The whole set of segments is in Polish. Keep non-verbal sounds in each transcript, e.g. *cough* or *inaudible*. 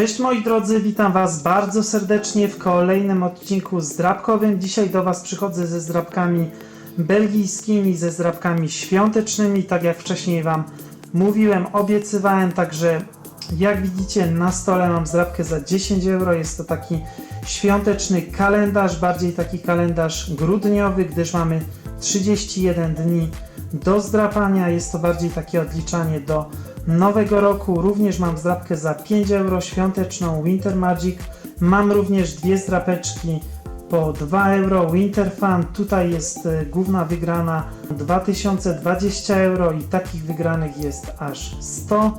Cześć moi drodzy, witam Was bardzo serdecznie w kolejnym odcinku zdrabkowym. Dzisiaj do Was przychodzę ze zdrabkami belgijskimi, ze zdrabkami świątecznymi, tak jak wcześniej Wam mówiłem, obiecywałem, także jak widzicie na stole mam zdrabkę za 10 euro. Jest to taki świąteczny kalendarz, bardziej taki kalendarz grudniowy, gdyż mamy 31 dni do zdrapania. Jest to bardziej takie odliczanie do nowego roku. Również mam zdrapkę za 5 euro świąteczną Winter Magic. Mam również dwie zdrapeczki po 2 euro Winter Fun. Tutaj jest e, główna wygrana 2020 euro i takich wygranych jest aż 100.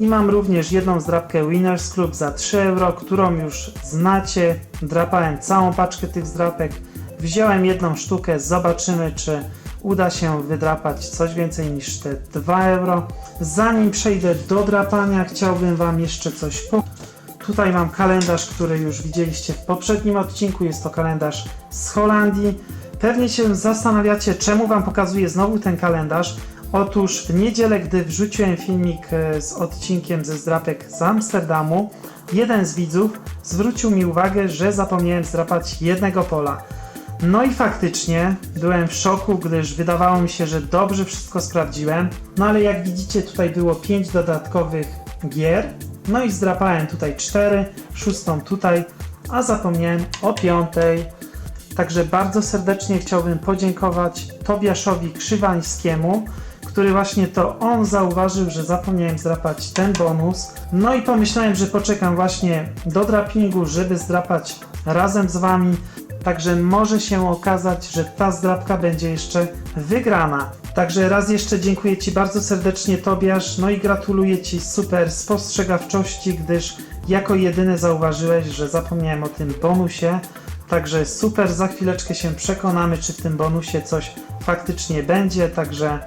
I mam również jedną zdrapkę Winners Club za 3 euro, którą już znacie. Drapałem całą paczkę tych zdrapek. Wziąłem jedną sztukę, zobaczymy czy uda się wydrapać coś więcej niż te 2 euro. Zanim przejdę do drapania, chciałbym Wam jeszcze coś po... Tutaj mam kalendarz, który już widzieliście w poprzednim odcinku. Jest to kalendarz z Holandii. Pewnie się zastanawiacie, czemu Wam pokazuję znowu ten kalendarz. Otóż w niedzielę, gdy wrzuciłem filmik e, z odcinkiem ze zdrapek z Amsterdamu, jeden z widzów zwrócił mi uwagę, że zapomniałem zdrapać jednego pola. No i faktycznie byłem w szoku, gdyż wydawało mi się, że dobrze wszystko sprawdziłem. No ale jak widzicie, tutaj było 5 dodatkowych gier. No i zdrapałem tutaj 4, szóstą tutaj, a zapomniałem o piątej. Także bardzo serdecznie chciałbym podziękować Tobiaszowi Krzywańskiemu, który właśnie to on zauważył, że zapomniałem zdrapać ten bonus. No i pomyślałem, że poczekam właśnie do drapingu, żeby zdrapać razem z wami. Także może się okazać, że ta zdrapka będzie jeszcze wygrana. Także raz jeszcze dziękuję Ci bardzo serdecznie Tobiasz, no i gratuluję Ci super spostrzegawczości, gdyż jako jedyny zauważyłeś, że zapomniałem o tym bonusie. Także super, za chwileczkę się przekonamy, czy w tym bonusie coś faktycznie będzie, także,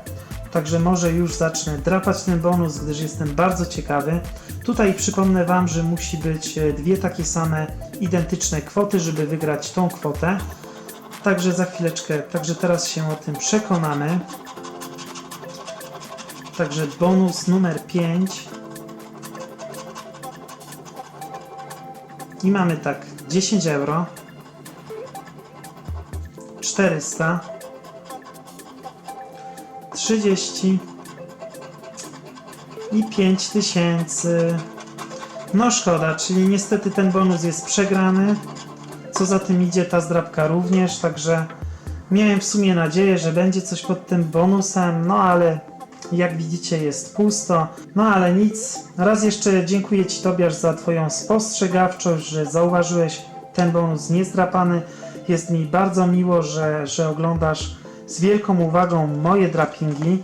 także może już zacznę drapać ten bonus, gdyż jestem bardzo ciekawy. Tutaj przypomnę Wam, że musi być e, dwie takie same identyczne kwoty, żeby wygrać tą kwotę. Także za chwileczkę, także teraz się o tym przekonamy. Także bonus numer 5. I mamy tak 10 euro. 400 30 i 5000 no szkoda, czyli niestety ten bonus jest przegrany co za tym idzie ta zdrabka również, także miałem w sumie nadzieję, że będzie coś pod tym bonusem, no ale jak widzicie jest pusto, no ale nic. Raz jeszcze dziękuję Ci Tobiasz za Twoją spostrzegawczość, że zauważyłeś ten bonus niezdrapany. Jest mi bardzo miło, że, że oglądasz z wielką uwagą moje drapingi.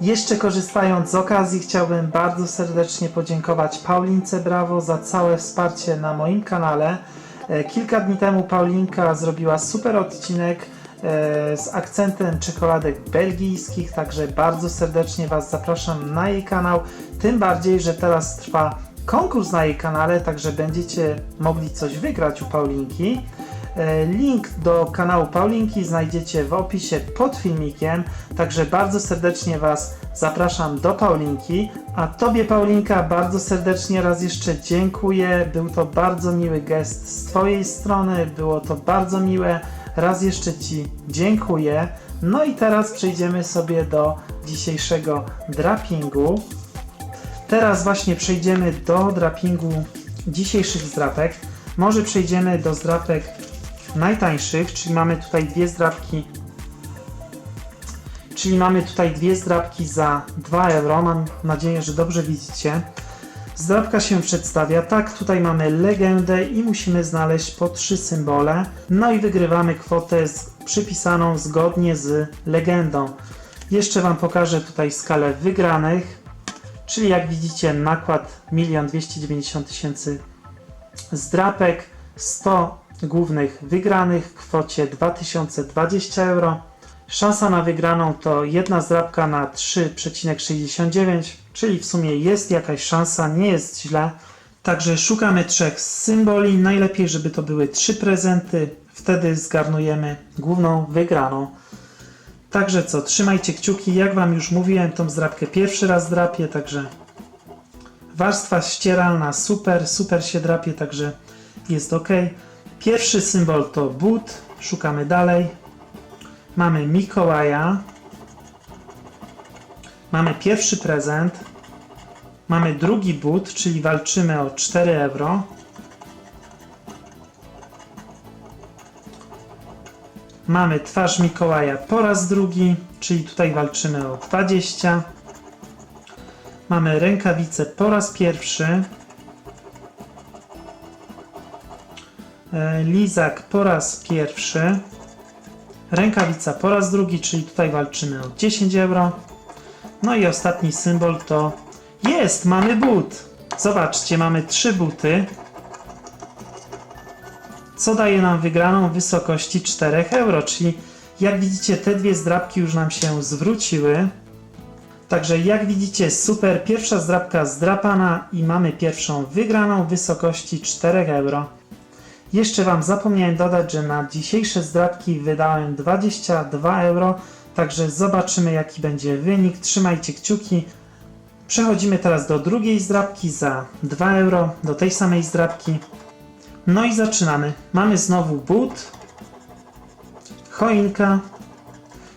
Jeszcze korzystając z okazji, chciałbym bardzo serdecznie podziękować Paulince Brawo za całe wsparcie na moim kanale. E, Kilka dni temu Paulinka zrobiła super odcinek e, z akcentem czekoladek belgijskich, także bardzo serdecznie Was zapraszam na jej kanał. Tym bardziej, że teraz trwa konkurs na jej kanale, także będziecie mogli coś wygrać u Paulinki. E, Link do kanału Paulinki znajdziecie w opisie pod filmikiem, także bardzo serdecznie Was zapraszam do Paulinki. A Tobie, Paulinka, bardzo serdecznie raz jeszcze dziękuję. Był to bardzo miły gest z Twojej strony, było to bardzo miłe. Raz jeszcze Ci dziękuję. No i teraz przejdziemy sobie do dzisiejszego drapingu. Teraz właśnie przejdziemy do drapingu dzisiejszych zdrapek. Może przejdziemy do zdrapek najtańszych, czyli mamy tutaj dwie zdrapki. Czyli mamy tutaj dwie zdrapki za 2 euro. Mam nadzieję, że dobrze widzicie. Zdrapka się przedstawia tak, tutaj mamy legendę i musimy znaleźć po trzy symbole. No i wygrywamy kwotę z, przypisaną zgodnie z legendą. Jeszcze Wam pokażę tutaj skalę wygranych, czyli jak widzicie nakład 1 290 tysięcy zdrapek, 100 głównych wygranych w kwocie 2020 euro. Szansa na wygraną to jedna zdrapka na 3,69, czyli w sumie jest jakaś szansa, nie jest źle. Także szukamy trzech symboli, najlepiej żeby to były trzy prezenty, wtedy zgarnujemy główną wygraną. Także co, trzymajcie kciuki, jak Wam już mówiłem, tą zdrapkę pierwszy raz drapię, także Warstwa ścieralna super, super się drapie, także jest ok. Pierwszy symbol to but, szukamy dalej. Mamy Mikołaja. Mamy pierwszy prezent. Mamy drugi but, czyli walczymy o 4 euro. Mamy twarz Mikołaja po raz drugi, czyli tutaj walczymy o 20. Mamy rękawice po raz pierwszy. Lizak po raz pierwszy. Rękawica po raz drugi, czyli tutaj walczymy o 10 euro. No i ostatni symbol to jest, mamy but. Zobaczcie, mamy trzy buty. Co daje nam wygraną w wysokości 4 euro, czyli jak widzicie te dwie zdrabki już nam się zwróciły. Także jak widzicie super, pierwsza zdrabka zdrapana i mamy pierwszą wygraną w wysokości 4 euro. Jeszcze Wam zapomniałem dodać, że na dzisiejsze zdrabki wydałem 22 euro, także zobaczymy jaki będzie wynik. Trzymajcie kciuki. Przechodzimy teraz do drugiej zdrabki za 2 euro, do tej samej zdrabki. No i zaczynamy. Mamy znowu but, choinka,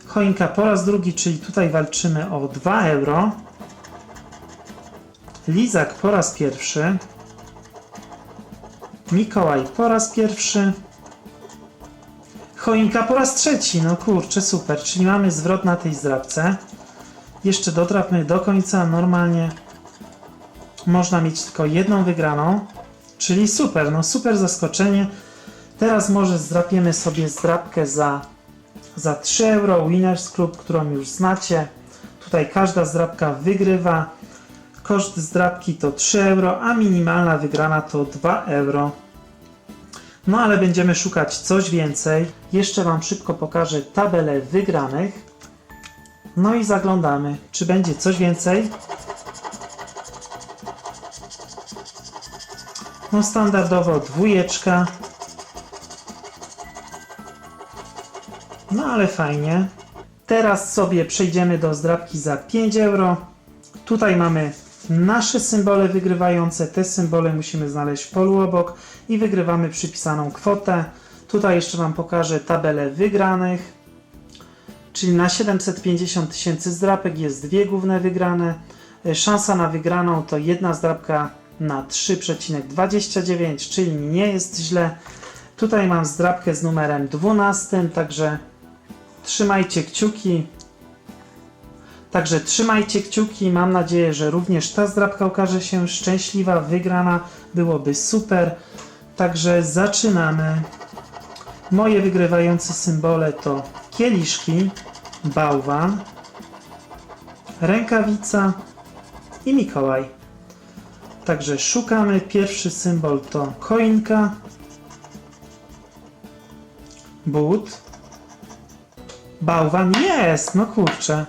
choinka po raz drugi, czyli tutaj walczymy o 2 euro. Lizak po raz pierwszy. Mikołaj po raz pierwszy. Choinka po raz trzeci. No kurczę, super. Czyli mamy zwrot na tej zdrabce. Jeszcze dotrapmy do końca. Normalnie można mieć tylko jedną wygraną. Czyli super, no super zaskoczenie. Teraz może zdrapiemy sobie zdrabkę za, za 3 euro. Winners Club, którą już znacie. Tutaj każda zdrabka wygrywa. Koszt zdrabki to 3 euro, a minimalna wygrana to 2 euro. No ale będziemy szukać coś więcej. Jeszcze Wam szybko pokażę tabelę wygranych. No i zaglądamy, czy będzie coś więcej. No standardowo dwójeczka. No ale fajnie. Teraz sobie przejdziemy do zdrabki za 5 euro. Tutaj mamy nasze symbole wygrywające. Te symbole musimy znaleźć w polu obok i wygrywamy przypisaną kwotę. Tutaj jeszcze Wam pokażę tabelę wygranych. Czyli na 750 tysięcy zdrapek jest dwie główne wygrane. E, Szansa na wygraną to jedna zdrapka na 3,29, czyli nie jest źle. Tutaj mam zdrapkę z numerem 12, także trzymajcie kciuki. Także trzymajcie kciuki. Mam nadzieję, że również ta zdrabka okaże się szczęśliwa, wygrana. Byłoby super. Także zaczynamy. Moje wygrywające symbole to kieliszki, bałwan, rękawica i Mikołaj. Także szukamy. Pierwszy symbol to koinka, but, bałwan. Jest! No kurczę.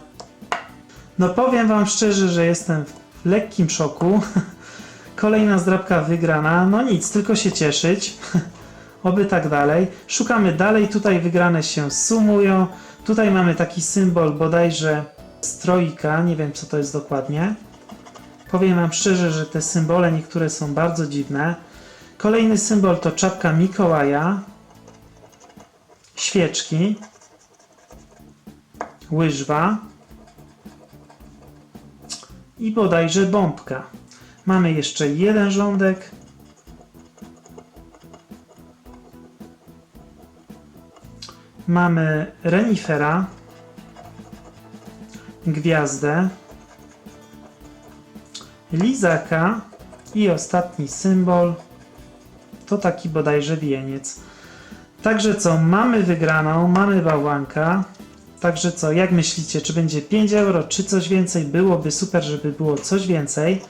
No powiem Wam szczerze, że jestem w lekkim szoku. *laughs* Kolejna zdrabka wygrana. No nic, tylko się cieszyć. *laughs* Oby tak dalej. Szukamy dalej. Tutaj wygrane się sumują. Tutaj mamy taki symbol bodajże strojka. Nie wiem co to jest dokładnie. Powiem Wam szczerze, że te symbole niektóre są bardzo dziwne. Kolejny symbol to czapka Mikołaja. Świeczki. Łyżwa i bodajże bombka. Mamy jeszcze jeden rządek. Mamy renifera, gwiazdę, lizaka i ostatni symbol to taki bodajże wieniec. Także co, mamy wygraną, mamy bałwanka. Także co, jak myślicie, czy będzie 5 euro, czy coś więcej? Byłoby super, żeby było coś więcej.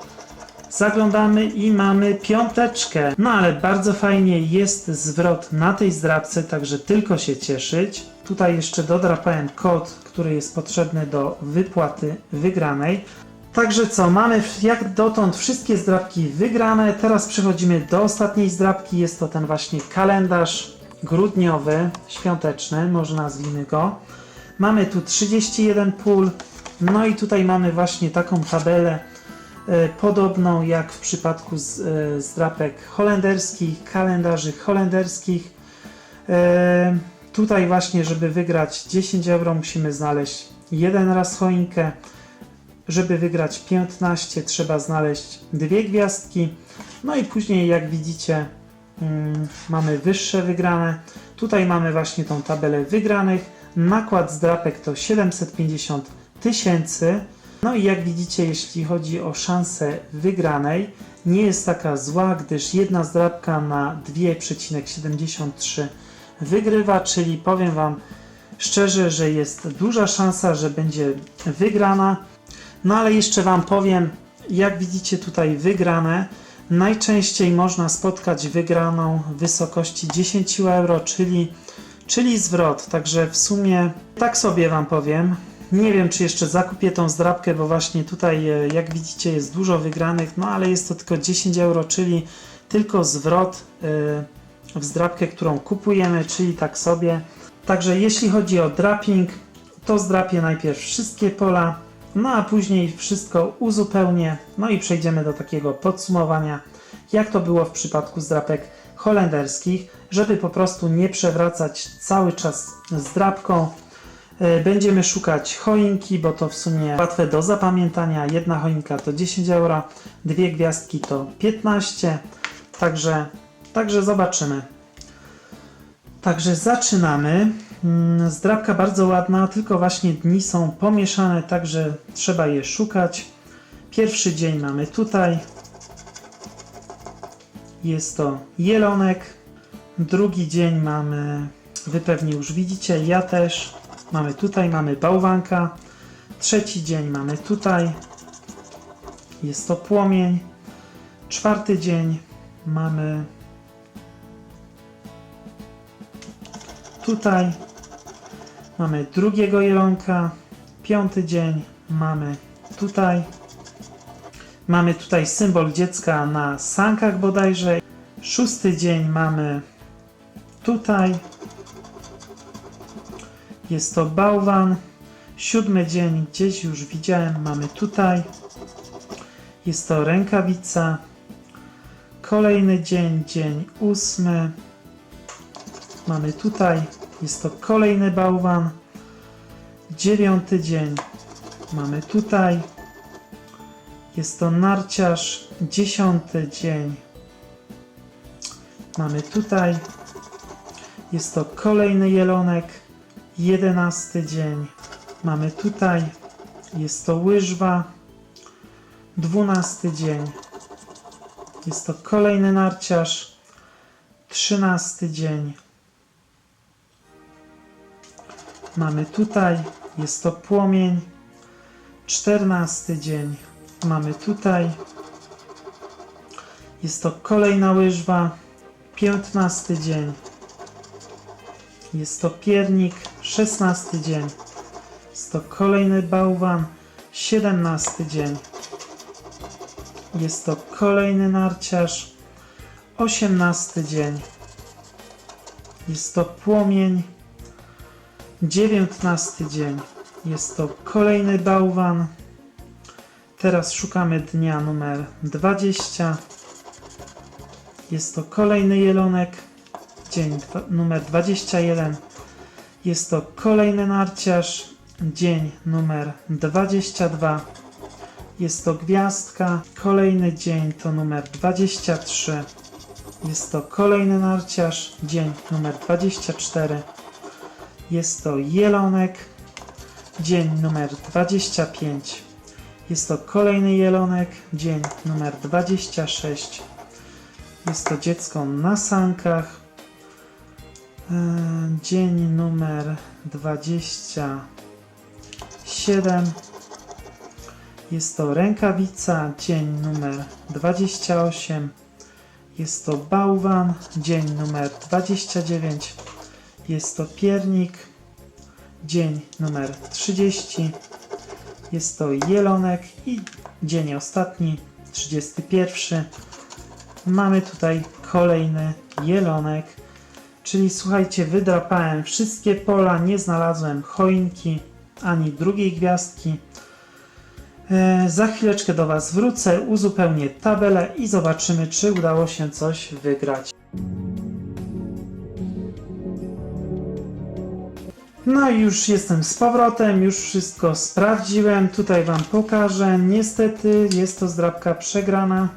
Zaglądamy i mamy piąteczkę. No ale bardzo fajnie jest zwrot na tej zdrabce, także tylko się cieszyć. Tutaj jeszcze dodrapałem kod, który jest potrzebny do wypłaty wygranej. Także co, mamy jak dotąd wszystkie zdrabki wygrane. Teraz przechodzimy do ostatniej zdrabki. Jest to ten właśnie kalendarz grudniowy, świąteczny, może nazwijmy go. Mamy tu 31 pól. No i tutaj mamy właśnie taką tabelę e, podobną jak w przypadku z, e, zdrapek holenderskich, kalendarzy holenderskich. E, Tutaj właśnie, żeby wygrać 10 euro musimy znaleźć jeden raz choinkę. Żeby wygrać 15 trzeba znaleźć dwie gwiazdki. No i później jak widzicie mm, mamy wyższe wygrane. Tutaj mamy właśnie tą tabelę wygranych. Nakład zdrapek to 750 tysięcy. No i jak widzicie, jeśli chodzi o szansę wygranej, nie jest taka zła, gdyż jedna zdrapka na 2,73 wygrywa, czyli powiem Wam szczerze, że jest duża szansa, że będzie wygrana. No ale jeszcze Wam powiem, jak widzicie tutaj wygrane, najczęściej można spotkać wygraną w wysokości 10 euro, czyli, czyli zwrot. Także w sumie tak sobie Wam powiem. Nie wiem, czy jeszcze zakupię tą zdrabkę, bo właśnie tutaj, e, jak widzicie, jest dużo wygranych, no ale jest to tylko 10 euro, czyli tylko zwrot e, w zdrabkę, którą kupujemy, czyli tak sobie. Także jeśli chodzi o draping, to zdrapię najpierw wszystkie pola, no a później wszystko uzupełnię, no i przejdziemy do takiego podsumowania, jak to było w przypadku zdrapek holenderskich, żeby po prostu nie przewracać cały czas zdrabką. E, Będziemy szukać choinki, bo to w sumie łatwe do zapamiętania. Jedna choinka to 10 euro, dwie gwiazdki to 15, także, także zobaczymy. Także zaczynamy. Mm, Zdrabka bardzo ładna, tylko właśnie dni są pomieszane, także trzeba je szukać. Pierwszy dzień mamy tutaj. Jest to jelonek. Drugi dzień mamy, wy pewnie już widzicie, ja też. Mamy tutaj, mamy bałwanka. Trzeci dzień mamy tutaj. Jest to płomień. Czwarty dzień mamy tutaj. Mamy drugiego jelonka. Piąty dzień mamy tutaj. Mamy tutaj symbol dziecka na sankach bodajże. Szósty dzień mamy tutaj. Jest to bałwan. Siódmy dzień gdzieś już widziałem, mamy tutaj. Jest to rękawica. Kolejny dzień, dzień ósmy. Mamy tutaj, jest to kolejny bałwan. Dziewiąty dzień mamy tutaj. Jest to narciarz. Dziesiąty dzień mamy tutaj. Jest to kolejny jelonek. Jedenasty dzień mamy tutaj. Jest to łyżwa. Dwunasty dzień jest to kolejny narciarz. Trzynasty dzień mamy tutaj. Jest to płomień. Czternasty dzień mamy tutaj. Jest to kolejna łyżwa. Piętnasty dzień jest to piernik. Szesnasty dzień jest to kolejny bałwan. Siedemnasty dzień jest to kolejny narciarz. Osiemnasty dzień jest to płomień. Dziewiętnasty dzień jest to kolejny bałwan. Teraz szukamy dnia numer 20. Jest to kolejny jelonek. Dzień numer 21. Jest to kolejny narciarz. Dzień numer 22. Jest to gwiazdka. Kolejny dzień to numer 23. Jest to kolejny narciarz. Dzień numer 24. Jest to jelonek. Dzień numer 25. Jest to kolejny jelonek. Dzień numer 26. Jest to dziecko na sankach. Eee, Dzień numer 27. Jest to rękawica, dzień numer 28. Jest to bałwan, dzień numer 29. Jest to piernik, dzień numer 30. Jest to jelonek i dzień ostatni, 31. Mamy tutaj kolejny jelonek. Czyli słuchajcie, wydrapałem wszystkie pola, nie znalazłem choinki ani drugiej gwiazdki. E, Za chwileczkę do Was wrócę, uzupełnię tabelę i zobaczymy, czy udało się coś wygrać. No i już jestem z powrotem, już wszystko sprawdziłem. Tutaj Wam pokażę. Niestety jest to zdrabka przegrana.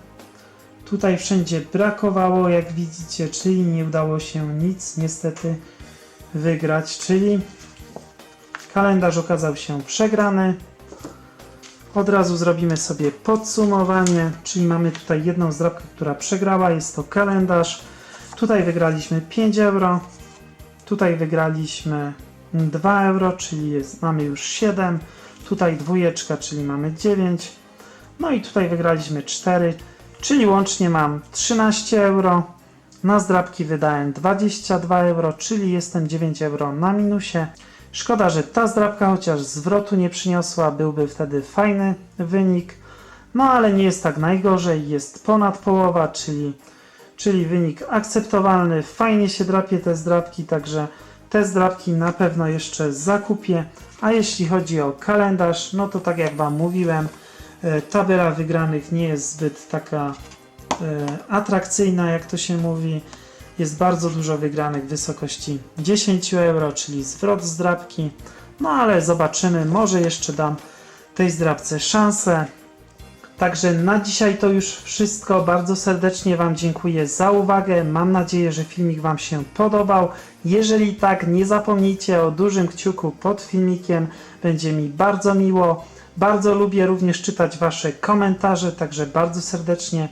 Tutaj wszędzie brakowało, jak widzicie, czyli nie udało się nic niestety wygrać, czyli kalendarz okazał się przegrany. Od razu zrobimy sobie podsumowanie, czyli mamy tutaj jedną zdrabkę, która przegrała, jest to kalendarz. Tutaj wygraliśmy 5 euro, tutaj wygraliśmy 2 euro, czyli jest, mamy już 7, tutaj dwójeczka, czyli mamy 9, no i tutaj wygraliśmy 4, czyli łącznie mam 13 euro. Na zdrabki wydałem 22 euro, czyli jestem 9 euro na minusie. Szkoda, że ta zdrabka chociaż zwrotu nie przyniosła, byłby wtedy fajny wynik. No ale nie jest tak najgorzej, jest ponad połowa, czyli, czyli wynik akceptowalny. Fajnie się drapie te zdrabki, także te zdrabki na pewno jeszcze zakupię. A jeśli chodzi o kalendarz, no to tak jak Wam mówiłem, e, tabela wygranych nie jest zbyt taka e, atrakcyjna, jak to się mówi. Jest bardzo dużo wygranych w wysokości 10 euro, czyli zwrot zdrabki. No ale zobaczymy, może jeszcze dam tej zdrabce szansę. Także na dzisiaj to już wszystko. Bardzo serdecznie Wam dziękuję za uwagę. Mam nadzieję, że filmik Wam się podobał. Jeżeli tak, nie zapomnijcie o dużym kciuku pod filmikiem. Będzie mi bardzo miło. Bardzo lubię również czytać Wasze komentarze, także bardzo serdecznie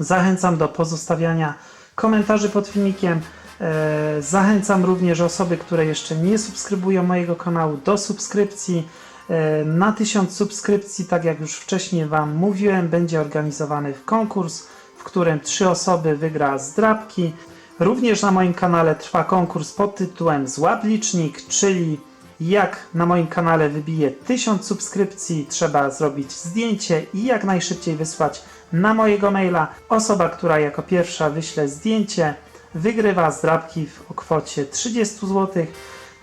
zachęcam do pozostawiania komentarzy pod filmikiem. E, Zachęcam również osoby, które jeszcze nie subskrybują mojego kanału do subskrypcji. E, Na 1000 subskrypcji, tak jak już wcześniej Wam mówiłem, będzie organizowany konkurs, w którym trzy osoby wygra zdrabki. Również na moim kanale trwa konkurs pod tytułem Złap licznik, czyli jak na moim kanale wybije 1000 subskrypcji, trzeba zrobić zdjęcie i jak najszybciej wysłać na mojego maila. Osoba, która jako pierwsza wyśle zdjęcie, wygrywa zdrabki o kwocie 30 zł.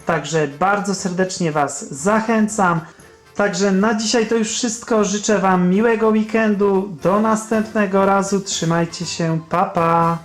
Także bardzo serdecznie Was zachęcam. Także na dzisiaj to już wszystko. Życzę Wam miłego weekendu. Do następnego razu. Trzymajcie się. Pa pa.